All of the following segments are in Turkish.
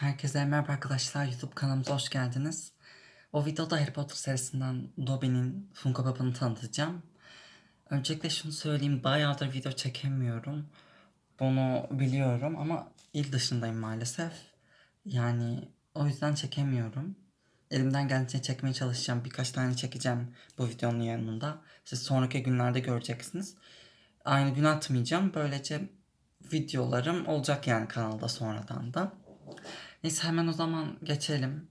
Herkese merhaba arkadaşlar. YouTube kanalımıza hoş geldiniz. O videoda Harry Potter serisinden Dobby'nin Funko Pop'unu tanıtacağım. Öncelikle şunu söyleyeyim. Bayağıdır video çekemiyorum. Bunu biliyorum ama il dışındayım maalesef. Yani o yüzden çekemiyorum. Elimden geldiğince çekmeye çalışacağım. Birkaç tane çekeceğim bu videonun yanında. Siz sonraki günlerde göreceksiniz. Aynı gün atmayacağım. Böylece videolarım olacak yani kanalda sonradan da. Neyse hemen o zaman geçelim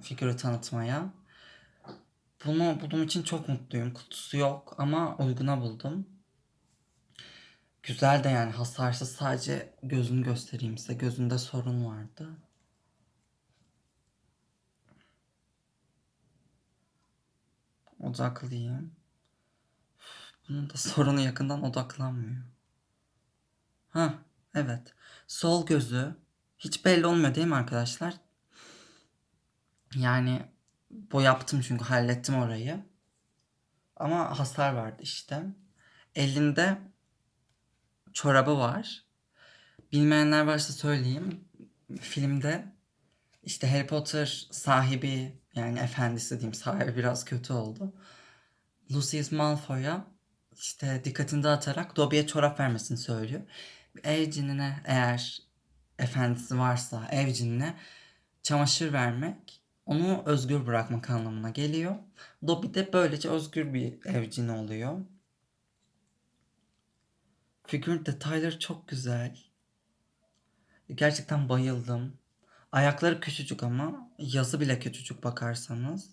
figürü tanıtmaya. Bunu bulduğum için çok mutluyum. Kutusu yok ama uyguna buldum. Güzel de yani hasarsız sadece gözünü göstereyim size. Gözünde sorun vardı. Odaklayayım. Bunun da sorunu yakından odaklanmıyor. Ha, evet. Sol gözü hiç belli olmuyor değil mi arkadaşlar? Yani bu yaptım çünkü hallettim orayı. Ama hasar vardı işte. Elinde çorabı var. Bilmeyenler varsa söyleyeyim. Filmde işte Harry Potter sahibi yani efendisi diyeyim sahibi biraz kötü oldu. Lucius Malfoy'a işte dikkatini dağıtarak Dobby'ye çorap vermesini söylüyor. Cinine eğer efendisi varsa ev cinine çamaşır vermek onu özgür bırakmak anlamına geliyor. Dobby de böylece özgür bir ev cini oluyor. Figürün detayları çok güzel. Gerçekten bayıldım. Ayakları küçücük ama yazı bile küçücük bakarsanız.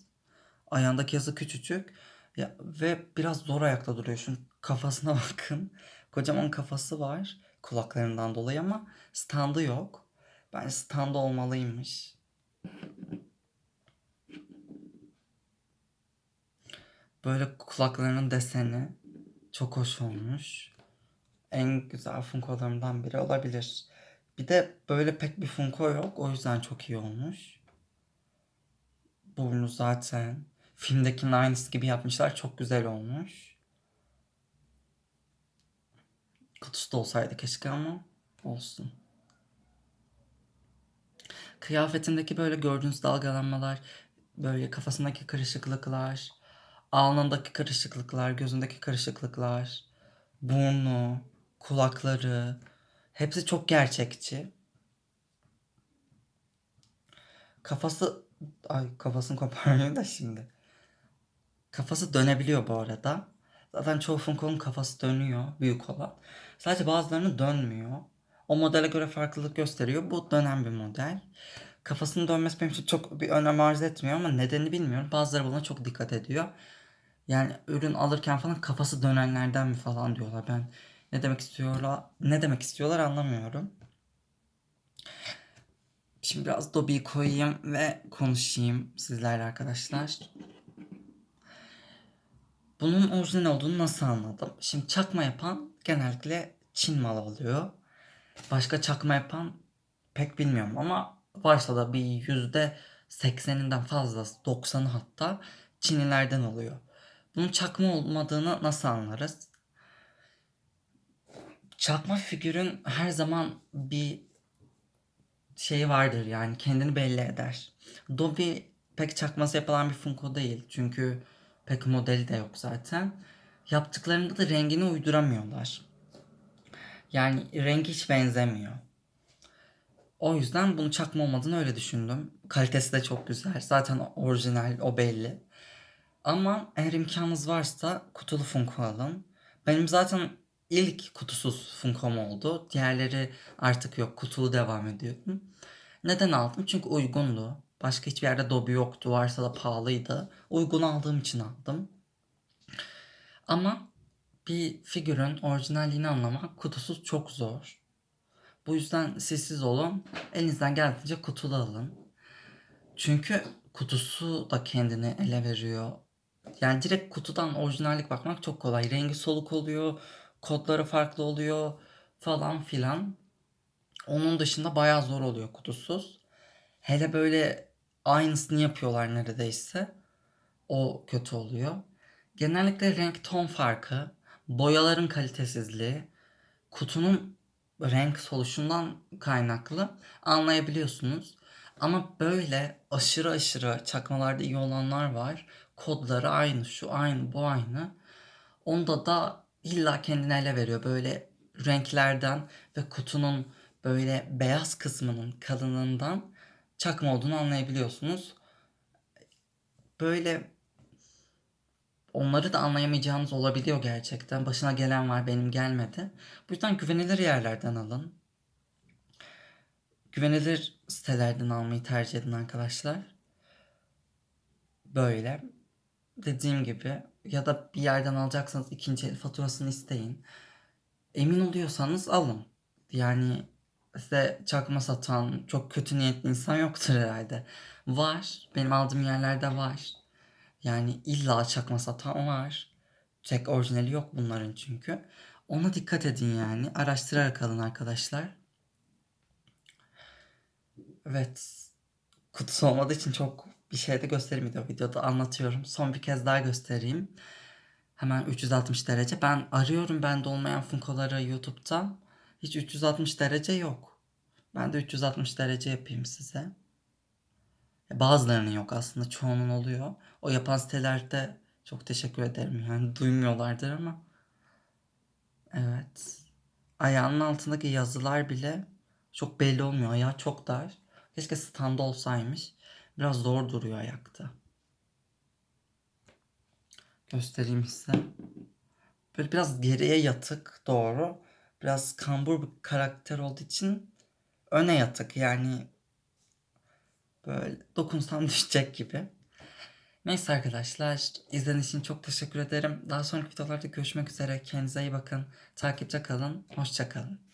Ayağındaki yazı küçücük ve biraz zor ayakta duruyor. Şunun kafasına bakın. Kocaman kafası var kulaklarından dolayı ama standı yok. Bence standı olmalıymış. Böyle kulaklarının deseni çok hoş olmuş. En güzel Funko'larımdan biri olabilir. Bir de böyle pek bir Funko yok. O yüzden çok iyi olmuş. Burnu zaten filmdekinin aynısı gibi yapmışlar. Çok güzel olmuş. Kutusu da olsaydı keşke ama olsun. Kıyafetindeki böyle gördüğünüz dalgalanmalar, böyle kafasındaki kırışıklıklar, alnındaki kırışıklıklar, gözündeki kırışıklıklar, burnu, kulakları hepsi çok gerçekçi. Kafası ay kafasını koparmıyor da şimdi. Kafası dönebiliyor bu arada. Zaten çoğu Funko'nun kafası dönüyor büyük olan. Sadece bazılarının dönmüyor. O modele göre farklılık gösteriyor. Bu dönen bir model. Kafasının dönmesi benim için çok bir önem arz etmiyor ama nedenini bilmiyorum. Bazıları buna çok dikkat ediyor. Yani ürün alırken falan kafası dönenlerden mi falan diyorlar. Ben ne demek istiyorlar ne demek istiyorlar anlamıyorum. Şimdi biraz Dobby'yi koyayım ve konuşayım sizlerle arkadaşlar. Bunun orijinal olduğunu nasıl anladım? Şimdi çakma yapan genellikle Çin malı oluyor. Başka çakma yapan pek bilmiyorum ama varsa da bir yüzde sekseninden fazlası, doksanı hatta Çinlilerden oluyor. Bunun çakma olmadığını nasıl anlarız? Çakma figürün her zaman bir şeyi vardır yani kendini belli eder. Dobby pek çakması yapılan bir Funko değil çünkü pek modeli de yok zaten. Yaptıklarında da rengini uyduramıyorlar. Yani rengi hiç benzemiyor. O yüzden bunu çakma olmadığını öyle düşündüm. Kalitesi de çok güzel. Zaten orijinal o belli. Ama eğer imkanınız varsa kutulu Funko alın. Benim zaten ilk kutusuz Funko'm oldu. Diğerleri artık yok. Kutulu devam ediyordum. Neden aldım? Çünkü uygundu. Başka hiçbir yerde Dobby yoktu. Varsa da pahalıydı. Uygun aldığım için aldım. Ama bir figürün orijinalliğini anlamak kutusuz çok zor. Bu yüzden sessiz olun. Elinizden geldiğince kutulu alın. Çünkü kutusu da kendini ele veriyor. Yani direkt kutudan orijinallik bakmak çok kolay. Rengi soluk oluyor, kodları farklı oluyor falan filan. Onun dışında bayağı zor oluyor kutusuz. Hele böyle aynısını yapıyorlar neredeyse. O kötü oluyor. Genellikle renk ton farkı, boyaların kalitesizliği, kutunun renk soluşundan kaynaklı anlayabiliyorsunuz. Ama böyle aşırı aşırı çakmalarda iyi olanlar var. Kodları aynı, şu aynı, bu aynı. Onda da illa kendini ele veriyor. Böyle renklerden ve kutunun böyle beyaz kısmının kalınlığından çakma olduğunu anlayabiliyorsunuz. Böyle onları da anlayamayacağınız olabiliyor gerçekten. Başına gelen var benim gelmedi. Bu yüzden güvenilir yerlerden alın. Güvenilir sitelerden almayı tercih edin arkadaşlar. Böyle. Dediğim gibi ya da bir yerden alacaksanız ikinci el faturasını isteyin. Emin oluyorsanız alın. Yani size çakma satan çok kötü niyetli insan yoktur herhalde. Var. Benim aldığım yerlerde var. Yani illa çakma satan var. Tek orijinali yok bunların çünkü. Ona dikkat edin yani. Araştırarak alın arkadaşlar. Evet. Kutusu olmadığı için çok bir şey de göstereyim videoda anlatıyorum. Son bir kez daha göstereyim. Hemen 360 derece. Ben arıyorum bende olmayan Funko'ları YouTube'da. Hiç 360 derece yok. Ben de 360 derece yapayım size. Bazılarının yok aslında çoğunun oluyor. O yapan sitelerde çok teşekkür ederim yani duymuyorlardır ama. Evet. Ayağının altındaki yazılar bile çok belli olmuyor. Ayağı çok dar. Keşke standa olsaymış. Biraz zor duruyor ayakta. Göstereyim size. Böyle biraz geriye yatık doğru. Biraz kambur bir karakter olduğu için öne yatık yani böyle dokunsam düşecek gibi. Neyse arkadaşlar izlediğiniz için çok teşekkür ederim. Daha sonraki videolarda görüşmek üzere. Kendinize iyi bakın. Takipte kalın. Hoşça kalın.